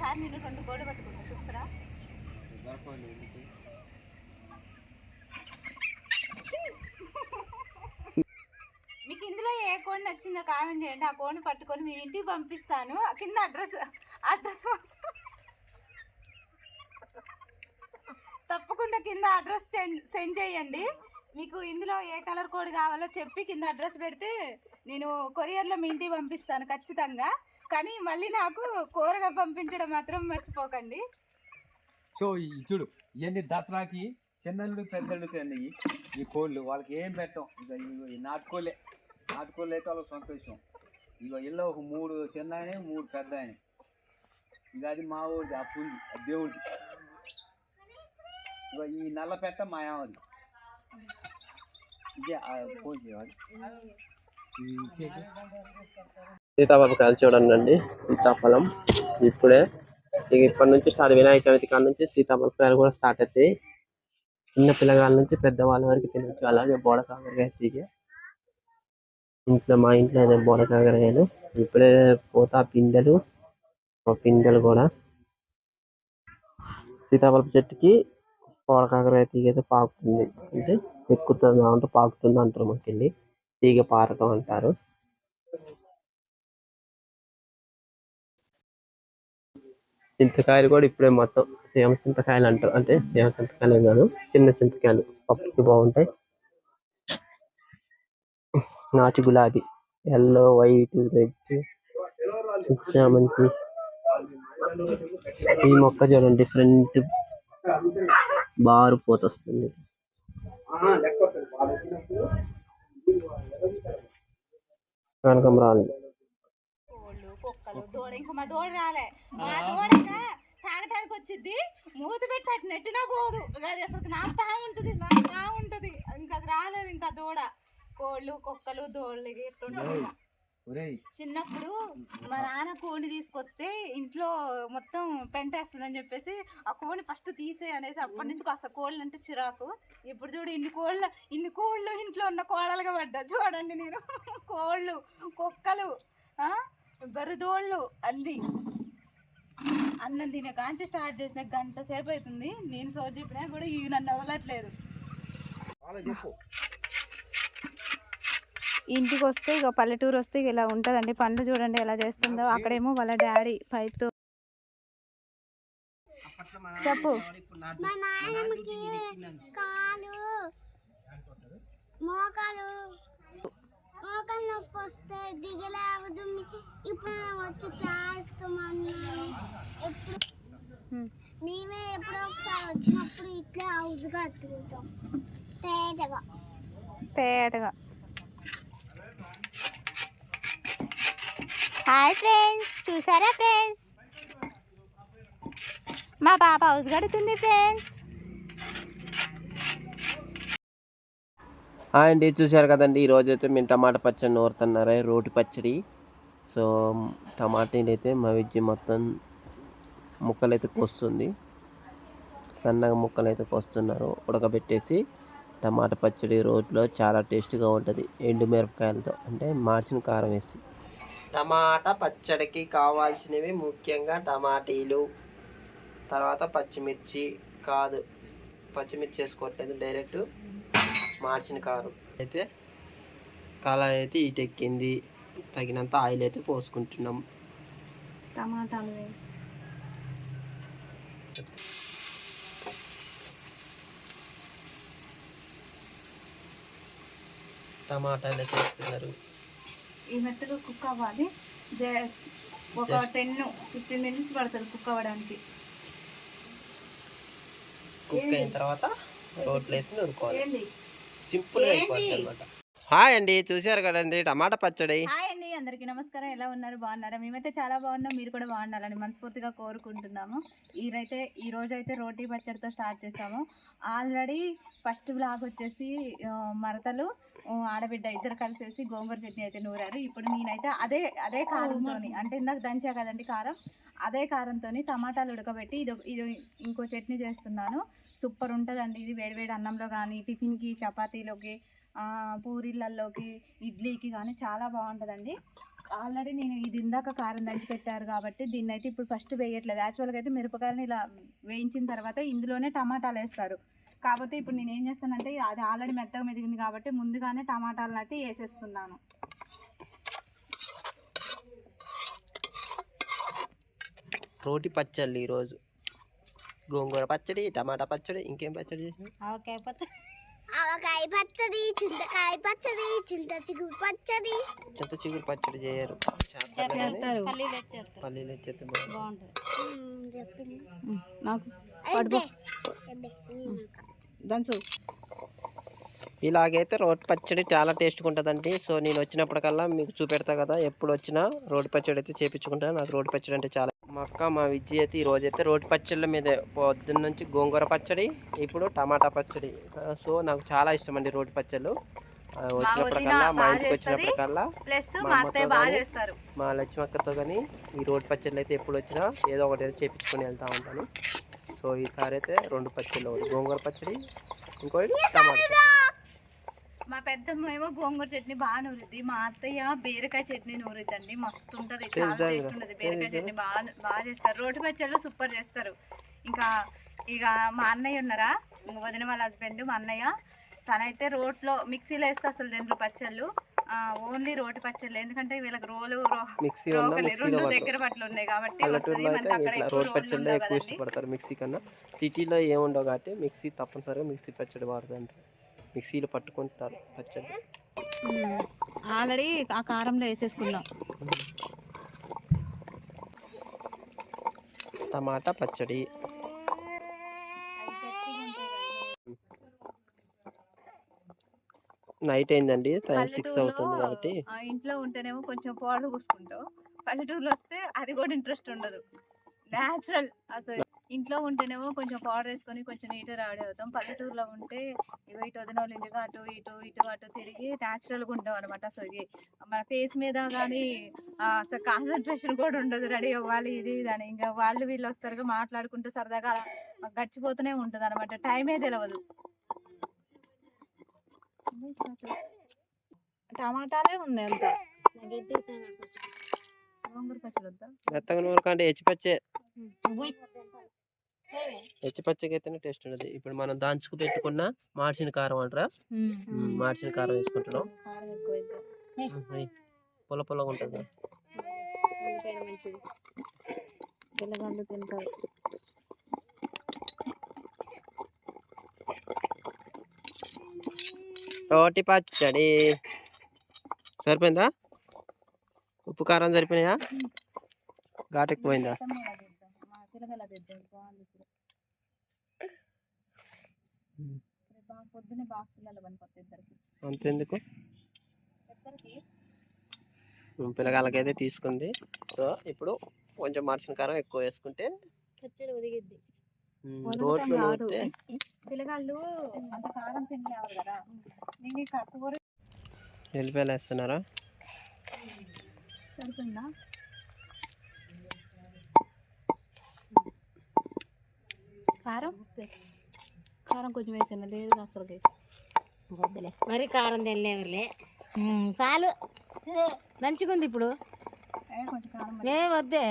Sir నేను రెండు గోడ పట్టుకున్నా చూస్తారా? మీకు ఇందులో ఏ కోడి నచ్చిందో కామెంట్ చేయండి. ఆ కోడిని పట్టుకొని మీ ఇంటికి పంపిస్తాను. కింద అడ్రస్ అడ్రస్ తప్పకుండా కింద అడ్రస్ సెండ్ చేయండి. మీకు ఇందులో ఏ కలర్ కోడ్ కావాలో చెప్పి కింద అడ్రస్ పెడితే నేను కొరియర్లో మీ ఇంటికి పంపిస్తాను ఖచ్చితంగా. కానీ మళ్ళీ నాకు కూరగా పంపించడం మాత్రం మర్చిపోకండి. సో చూడు ఇవన్నీ దసరాకి చిన్నళ్ళు పెద్దళ్ళు తిన్నాయి ఈ కోళ్ళు వాళ్ళకి ఏం పెట్టం? ఇక ఇగో ఈ నాటుకోలే నాటుకోళ్ళు అయితే వాళ్ళకి సంతోషం. ఇక ఇల్లు ఒక మూడు చిన్న ఆయన మూడు పెద్ద ఆయన ఇక అది మా ఊరిది ఆ పుండి ఆ దేవుడి ఇక ఈ నల్ల పెట్ట మా ఆవది ఇదే ఫోన్ చేయాలి ఈ కాయలు చూడండి అండి సీతాఫలం. ఇప్పుడే ఇక ఇప్పటి నుంచి స్టార్ట్ వినాయక చవితి కాడ నుంచి సీతాఫలకాయలు కూడా స్టార్ట్ అవుతాయి చిన్న పిల్లగాళ్ళ నుంచి పెద్దవాళ్ళ వరకు తినచ్చు. అలాగే బోడ కాకరకాయ తీగ ఇంట్లో మా ఇంట్లో అయితే బోడ కాకరకాయలు. ఇప్పుడే పోతా పిందెలు ఆ పిందెలు కూడా. సీతాఫలపు చెట్టుకి బోడ తీగైతే అయితే పాకుతుంది. అంటే ఎక్కుతుంది అంటే పాకుతుంది అంటారు మాకెళ్ళి. తీగ పారటం అంటారు. చింతకాయలు కూడా ఇప్పుడే మొత్తం సేమ చింతకాయలు అంటారు. అంటే సేమ చింతకాయలు కాదు చిన్న చింతకాయలు. పప్పుకి బాగుంటాయి. నాచు గులాబీ. ఎల్లో వైట్ రెడ్ చామంతి ఈ మొక్క చూడండి డిఫరెంట్ బారు పోతొస్తుంది. కోళ్ళు కుక్కలు దూడ ఇంకా మా దూడ రాలే. మా దూడ ఇంకా తాగటానికి వచ్చింది మూత పెట్టి అటు నెట్టినా పోదు. అది అసలు నాకు తా ఉంటుంది నాకు తా ఉంటుంది. ఇంకా అది రాలేదు ఇంకా దూడ. కోళ్ళు కుక్కలు దోళ్ళు. ఒరేయ్ చిన్నప్పుడు మా నాన్న కోడిని తీసుకొస్తే ఇంట్లో మొత్తం పెంటేస్తుందని చెప్పేసి ఆ కోడిని ఫస్ట్ తీసే అనేసి అప్పటి నుంచి కాస్త కోళ్ళు అంటే చిరాకు. ఇప్పుడు చూడు ఇన్ని కోళ్ళ ఇన్ని కోళ్ళు ఇంట్లో ఉన్న కోడలుగా పడ్డా. చూడండి నేను. కోళ్ళు కుక్కలు ఆ, బర్రెదోళ్ళు అల్లి. అన్నం తినే కాంచి స్టార్ట్ చేసిన గంట సేపు అవుతుంది. నేను సో చెప్పినా కూడా ఇవి నన్ను వదలట్లేదు. ఇంటికి వస్తే ఇక పల్లెటూరు వస్తే ఇక ఇలా ఉంటుందండి. పనులు చూడండి ఎలా చేస్తుందో. అక్కడేమో వాళ్ళ డాడీ పైప్తో చెప్పు. మా నాయనమ్మకి కాలు మోకాలు మోకాలు నొప్పి వస్తే దిగలేవదు ఇప్పుడు వచ్చి చేస్తామన్నాను ఎప్పుడు మేమే ఎప్పుడో ఒకసారి వచ్చినప్పుడు ఇట్లా హౌస్గా తేటగా. తేటగా. హాయ్ ఫ్రెండ్స్ చూసారా ఫ్రెండ్స్ మా పాప హౌస్ గడుతుంది ఫ్రెండ్స్ హాయ్ అండి చూశారు కదండి. ఈరోజు అయితే మేము టమాటా పచ్చడి నూరుతున్నారా రోటి పచ్చడి. సో టమాటీలు అయితే మా విజ్జి మొత్తం ముక్కలు అయితే కోస్తుంది. సన్నగా ముక్కలు అయితే కోస్తున్నారు. ఉడకబెట్టేసి టమాటా పచ్చడి రోట్లో చాలా టేస్ట్గా ఉంటుంది. ఎండు మిరపకాయలతో అంటే మార్చిన కారం వేసి. టమాటా పచ్చడికి కావాల్సినవి ముఖ్యంగా టమాటీలు తర్వాత పచ్చిమిర్చి కాదు. పచ్చిమిర్చి వేసుకోవట్లేదు డైరెక్ట్ మార్చిన కారం. అయితే కళాయి అయితే ఈటెక్కింది తగినంత ఆయిల్ అయితే పోసుకుంటున్నాం. టమాటాలు టమాటాలు అయితే వేస్తున్నారు. ఈ మెత్తగా కుక్ అవ్వాలి. జ- ఒక టెన్ ఫిఫ్టీన్ మినిట్స్ పడుతుంది కుక్ అవ్వడానికి. కుక్ అయిన తర్వాత రోట్లో వేసి నూరుకోవాలి. సింపుల్గా అయిపోతుంది అనమాట హాయ్ అండి చూశారు కదండి టమాటా పచ్చడి. హాయ్ అండి అందరికీ నమస్కారం. ఎలా ఉన్నారు? బాగున్నారా? మేమైతే చాలా బాగున్నాం మీరు కూడా బాగుండాలని మనస్ఫూర్తిగా కోరుకుంటున్నాము. ఈరైతే ఈ రోజు అయితే రోటీ పచ్చడితో స్టార్ట్ చేసాము ఆల్రెడీ ఫస్ట్ బ్లాగ్ వచ్చేసి మరతలు ఆడబిడ్డ ఇద్దరు కలిసేసి గోంగూర చట్నీ అయితే నూరారు. ఇప్పుడు నేనైతే అదే అదే కారంతో అంటే ఇందాక దంచా కదండి కారం అదే కారంతో టమాటాలు ఉడకబెట్టి ఇది ఇది ఇంకో చట్నీ చేస్తున్నాను. సూపర్ ఉంటుందండి ఇది వేడివేడి అన్నంలో కానీ టిఫిన్కి చపాతీలోకి పూరీలలోకి ఇడ్లీకి కానీ చాలా బాగుంటుందండి. ఆల్రెడీ నేను ఇది ఇందాక కారం దంచి పెట్టారు కాబట్టి దీన్ని అయితే ఇప్పుడు ఫస్ట్ వేయట్లేదు. యాక్చువల్గా అయితే మిరపకాయలని ఇలా వేయించిన తర్వాత ఇందులోనే టమాటాలు వేస్తారు. కాకపోతే ఇప్పుడు నేను ఏం చేస్తానంటే అది ఆల్రెడీ మెత్తగా మెదిగింది కాబట్టి ముందుగానే టమాటాలను అయితే వేసేస్తున్నాను రోటి పచ్చళ్ళు ఈరోజు. గోంగూర పచ్చడి టమాటా పచ్చడి ఇంకేం పచ్చడి చేసిన ఆవకాయ పచ్చడి. చింతకాయ పచ్చడి చింత చిగురు పచ్చడి. చింత చిగురు పచ్చడి చేయరు. చేస్తారు పల్లీలు బాగుంటుంది. చెప్పింది నాకు. దంచు. ఇలాగైతే రోటి పచ్చడి చాలా టేస్ట్గా ఉంటుందండి. సో నేను వచ్చినప్పటికల్లా మీకు చూపెడతా కదా ఎప్పుడు వచ్చినా రోటి పచ్చడి అయితే చేపించుకుంటాను నాకు రోటి పచ్చడి అంటే చాలా మా అక్క మా విద్య అయితే ఈ రోజు అయితే రోటి పచ్చళ్ళ మీద పొద్దున్న నుంచి గోంగూర పచ్చడి ఇప్పుడు టమాటా పచ్చడి. సో నాకు చాలా ఇష్టం అండి రోటి పచ్చళ్ళు. వచ్చినప్పటికల్లా మా ఇంటికి. వచ్చినప్పటికల్లా ప్లస్ మా మా అమ్మతో లక్ష్మి అక్కతో కానీ ఈ రోటి పచ్చళ్ళు అయితే ఎప్పుడు వచ్చినా ఏదో ఒకటి చేపించుకొని వెళ్తూ ఉంటాను. సో ఈసారి అయితే రెండు పచ్చళ్ళు ఒకటి. గోంగూర పచ్చడి ఇంకోటి టమాటా మా పెద్దమ్మ ఏమో గోంగూర చట్నీ బాగా నూరిద్ది. మా అత్తయ్య బీరకాయ చట్నీ నూరిద్దండి. మస్తు ఉంటుంది. చాలా టేస్ట్? ఉంటుంది బీరకాయ? చట్నీ బాగా బాగా చేస్తారు. రోటి పచ్చళ్ళు సూపర్ చేస్తారు. ఇంకా ఇక మా అన్నయ్య ఉన్నారా? వదిన వాళ్ళ హస్బెండ్ మా అన్నయ్య. తనైతే రోట్లో మిక్సీలో వేస్తే అసలు తినరు పచ్చళ్ళు. ఓన్లీ రోటి పచ్చళ్ళు. ఎందుకంటే వీళ్ళకి రోలు రెండు దగ్గర పట్లు ఉన్నాయి కాబట్టి రోడ్ రోడ్లు పచ్చళ్ళే ఎక్కువ ఇష్టపడతారు మిక్సీ కన్నా సిటీలో ఏముండవు కాబట్టి మిక్సీ తప్పనిసరిగా మిక్సీ పచ్చడి వాడుతుంటారు మిక్సీలో పట్టుకుంటారు పచ్చడి. ఆల్రెడీ ఆ కారంలో వేసేసుకున్నాం టమాటా పచ్చడి. నైట్ అయిందండి టైం సిక్స్ అవుతుంది కాబట్టి. ఇంట్లో ఉంటేనేమో కొంచెం పౌడర్ పూసుకుంటావు పల్లెటూరులో వస్తే అది కూడా ఇంట్రెస్ట్ ఉండదు. న్యాచురల్ అసలు. ఇంట్లో ఉంటేనేమో కొంచెం పౌడర్ వేసుకొని కొంచెం నీట్గా రెడీ అవుతాం. పల్లెటూరులో ఉంటే ఇవి ఇటు వదిన వాళ్ళ ఇంటికి అటు ఇటు ఇటు అటు తిరిగి న్యాచురల్గా ఉంటాం అనమాట అసలు మన ఫేస్ మీద కానీ అసలు కాన్సన్ట్రేషన్ కూడా ఉండదు. రెడీ అవ్వాలి ఇది ఇది అని. ఇంకా వాళ్ళు వీళ్ళు వస్తారు మాట్లాడుకుంటూ సరదాగా గడిచిపోతూనే ఉంటుంది అనమాట టైమే తెలియదు టమాటాలే ఉన్నాయి అంత. మెత్తగా నూనె కంటే హెచ్చిపచ్చే హెచ్చిపచ్చకి అయితేనే టేస్ట్ ఉండదు. ఇప్పుడు మనం దంచుకు పెట్టుకున్న మార్చిన కారం అంటారా? మార్చిన కారం వేసుకుంటున్నాం. పొల పొలగా ఉంటుంది పిల్లగాళ్ళు తింటారు. రోటి పచ్చడి. సరిపోయిందా? ఉప్పు కారం సరిపోయినాయా? ఘాటు ఎక్కువైందా బాగుంది ఇప్పుడు. బాగా బాక్సులలో ఇద్దరికి. అంతెందుకు? ఇద్దరికి? పిల్లగాళ్ళకైతే తీసుకుంది. సో ఇప్పుడు కొంచెం మార్చిన కారం ఎక్కువ వేసుకుంటే పచ్చడి. నూరితే పిల్లగాళ్ళు అంత కారం తినలేవు కదా. నేను వేస్తున్నారా? సరిపోయిందా? కారం? కారం కొంచెం వేసాను లేదు అసలుకి. వద్దులే. మరి కారం తెల్లేవులే చాలు. మంచిగా ఉంది ఇప్పుడు. ఏ కొంచెం కారం ఏ వద్దే.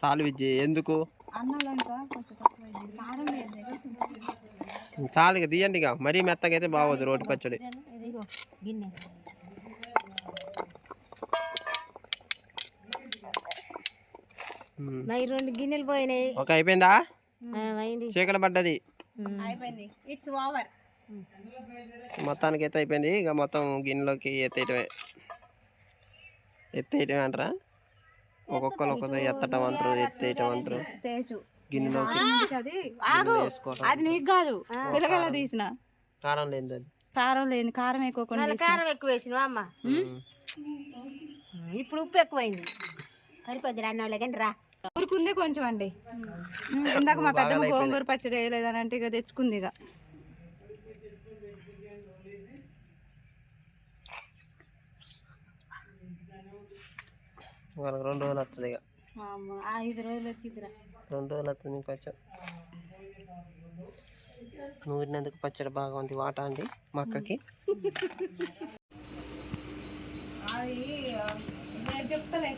చాలు విద్య ఎందుకు? చాలు ఇక తీయండి ఇక. మరీ మెత్తగా అయితే బాగోదు రోటి పచ్చడి. మరి రెండు గిన్నెలు పోయినాయి. ఒక అయిపోయిందా? చీకటి పడ్డది. ఉమ్. అయిపోయింది. ఇట్స్ ఓవర్ మొత్తానికి అయితే అయిపోయింది. ఇక మొత్తం గిన్నెలోకి ఎత్తేయటమే. ఎత్తేయటమే అంటారా? ఒక్కొక్కరు ఒక్కొక్క ఎత్తటం అంటారు ఎత్తేయటం అంటారు. గిన్నెలోకి అది నీకు కాదు. పిల్లగల తీసిన. కారం లేనిది అది. కారం లేదు కారం ఎక్కువ. కారం ఎక్కువ వేసినావా అమ్మ. ఇప్పుడు ఉప్పు ఎక్కువైంది. సరిపోద్ది అన్న వాళ్ళకి రా? ఊరుకుంది కొంచెం అండి. ఇందాక మా పెద్దమ్మ గోంగూర పచ్చడి వేయలేదని అంటే ఇక తెచ్చుకుంది ఇక. వాళ్ళకి రెండు రోజులు వస్తుంది ఇక. ఐదు రోజులు వచ్చిందిరా రెండు రోజులు వస్తుంది మీకు పచ్చడి నూరినందుకు పచ్చడి బాగా ఉంది వాటా అండి మా అక్కకి. అది చెప్తలే.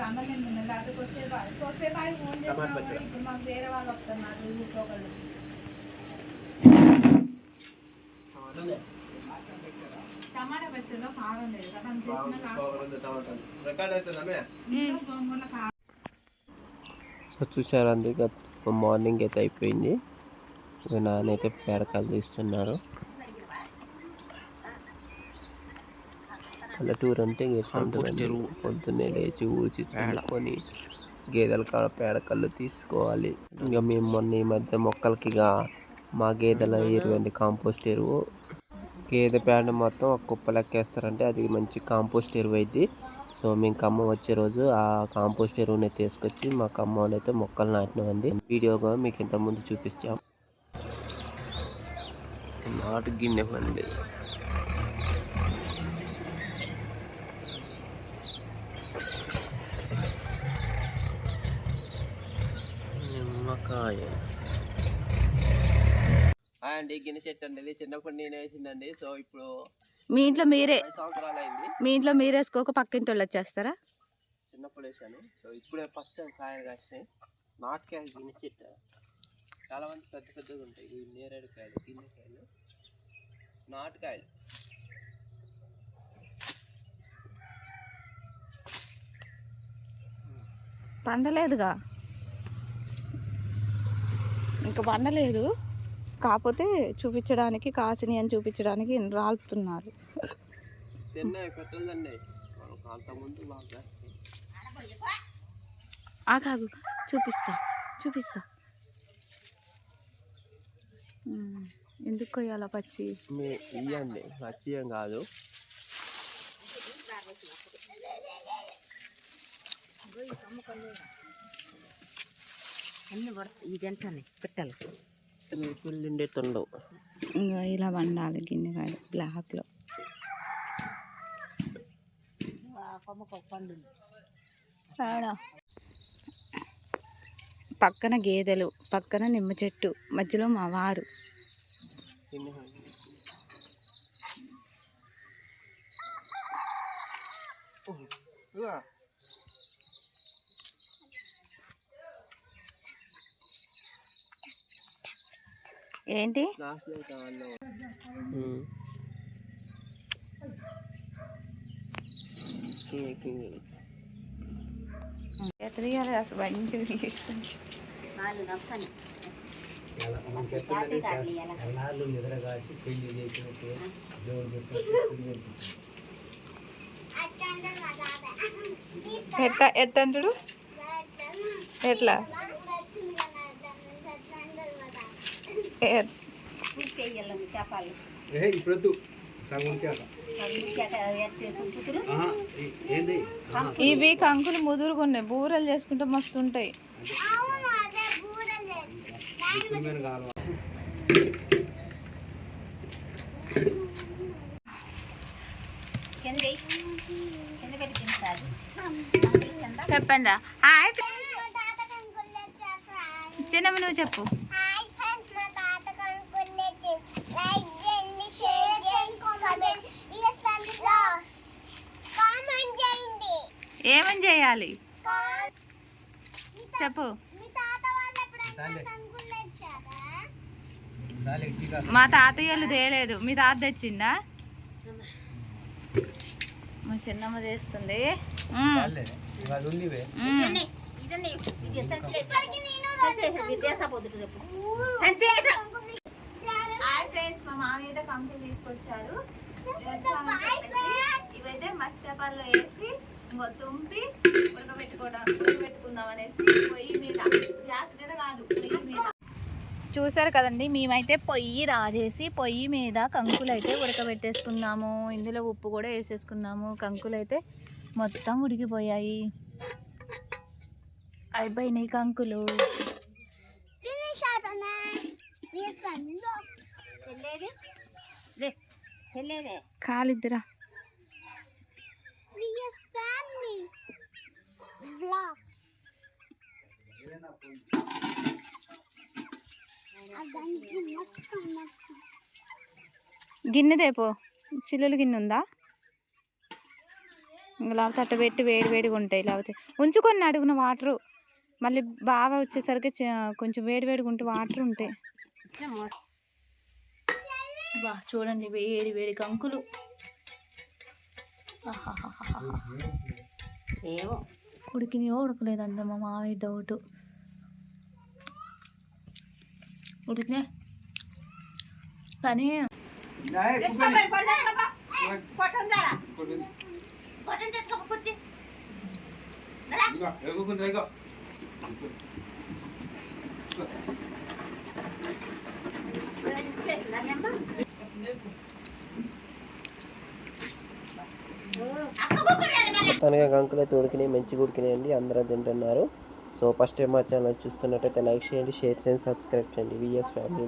కొద్దిసేపు కొద్దిసేపు ఫోన్ చేసినా ఇప్పుడు మాకు వేరే వాళ్ళు వస్తున్నారు ఒకళ్ళు టమాటా పచ్చడిలో కారం లేదు కదా గోంగూర కారం సో చూసారు అందుకే మార్నింగ్ అయితే అయిపోయింది. నాన్న నాన్నైతే పేరకాలు తీస్తున్నారు. పల్లెటూరు అంటే ఇంక ఎట్లా ఉంటుందండి? పొద్దున్నే లేచి ఊడ్చి చల్లుకొని గేదెల కాడ పేడకల్లు తీసుకోవాలి. ఇక మేము మొన్న ఈ మధ్య మొక్కలకి ఇక మా గేదెల ఎరువు అండి కాంపోస్ట్ ఎరువు. గేదె పేడ మొత్తం ఒక కుప్ప లెక్కేస్తారంటే అది మంచి కాంపోస్ట్ ఎరువు అయింది సో మేము ఖమ్మం వచ్చే రోజు ఆ కాంపోస్ట్ ఎరువుని తీసుకొచ్చి మా ఖమ్మంలో అయితే మొక్కలు నాటినామండి వీడియోగా మీకు ఇంత ముందు చూపిస్తాం. నాటు గిన్నె అండి నిమ్మకాయ అండి గిన్నె చెట్టు అండి ఇది. చిన్నప్పుడు నేను వేసిందండి. సో ఇప్పుడు మీ ఇంట్లో మీరే సంవత్సరాలు అయింది. మీ ఇంట్లో మీరు వేసుకోక పక్కింటి వాళ్ళు వచ్చేస్తారా? చిన్నప్పుడు వేసాను సో ఇప్పుడే ఫస్ట్ టైం కాయలు కాసినాయి. నాటుకాయ గిన్నె చెట్టు. చాలా మంది పెద్ద పెద్దగా ఉంటాయి. ఇవి నేరేడు కాయలు గిన్నెకాయలు నాటుకాయలు. పండలేదుగా? ఇంకా పండలేదు కాకపోతే చూపించడానికి కాసిని అని చూపించడానికి కాస్తాయి. ఆ కాగు చూపిస్తా చూపిస్తా. ఉమ్, ఎందుకు కొయ్యాల పచ్చి? ఇవ్వండి పచ్చి ఏం కాదు. అన్ని పడతాయి ఇది ఎంతనే పెట్టాలి. పుల్లిండే తొండవు. ఇంకా ఇలా వండాలి గిన్నెకాయ బ్లాక్లో. కొమ్మకు పండు పక్కన గేదెలు పక్కన నిమ్మ చెట్టు మధ్యలో మా వారు. ఏంటి? ఎత్తడియాలి అసలు పెళ్ళి చేసినట్టు దేవుడు ఎట్లా ఎట్లా అంటాడు ఎట్లా ఏ- చెయ్యాలి చెప్పాలి ఇప్పుడు ఇవి కంకులు ముదురుగా ఉన్నాయి. బూరెలు చేసుకుంటే మస్తు ఉంటాయి. చెప్పండి. చిన్నమ్మ నువ్వు చెప్పు. ఏమని చేయాలి? చెప్పు. మీ తాతయ్యలు తేలేదు. మీ తాత తెచ్చిండా మా చిన్నమ్మ చేస్తుంది. ఫ్రెండ్స్ మా మామయ్య కంకులు తీసుకొచ్చారు. ఇవైతే మస్తపాల్లో వేసి ఇంకో తుంపి ఉడకబెట్టుకోవడం ఉడకబెట్టుకుందాం అనేసి పొయ్యి మీద. గ్యాస్ మీద కాదు పొయ్యి మీద. చూసారు కదండి మేమైతే పొయ్యి రాజేసి పొయ్యి మీద కంకులు అయితే ఉడకబెట్టేసుకున్నాము. ఇందులో ఉప్పు కూడా వేసేసుకున్నాము. కంకులు అయితే మొత్తం ఉడికిపోయాయి. అయిపోయినాయి కంకులు. కాలిద్దిరా? అదంతా మొత్తం మొత్తం గిన్నె చిల్లులు గిన్నె ఉందా? లేకపోతే అట్ట పెట్టి వేడి వేడిగా ఉంటాయి లేకపోతే ఉంచుకొని అడుగున వాటరు. మళ్ళీ బాగా వచ్చేసరికి కొంచెం వేడి వేడిగా ఉంటే వాటర్ ఉంటాయి. బా చూడండి వేడి వేడి కంకులు. ఏమో ఉడికినాయో ఉడకలేదంట మా మావయ్య డౌట్ ఉడికినాయి కానీ తెచ్చుకోపోయి కొట్టు తనగా కంకులు అయితే ఉడికినాయి మంచిగా ఉడికినాయండి అందరూ తింటున్నారు. సో ఫస్ట్ టైం మా ఛానల్ చూస్తున్నట్టయితే లైక్ చేయండి షేర్ చేయండి సబ్స్క్రైబ్ చేయండి. VS family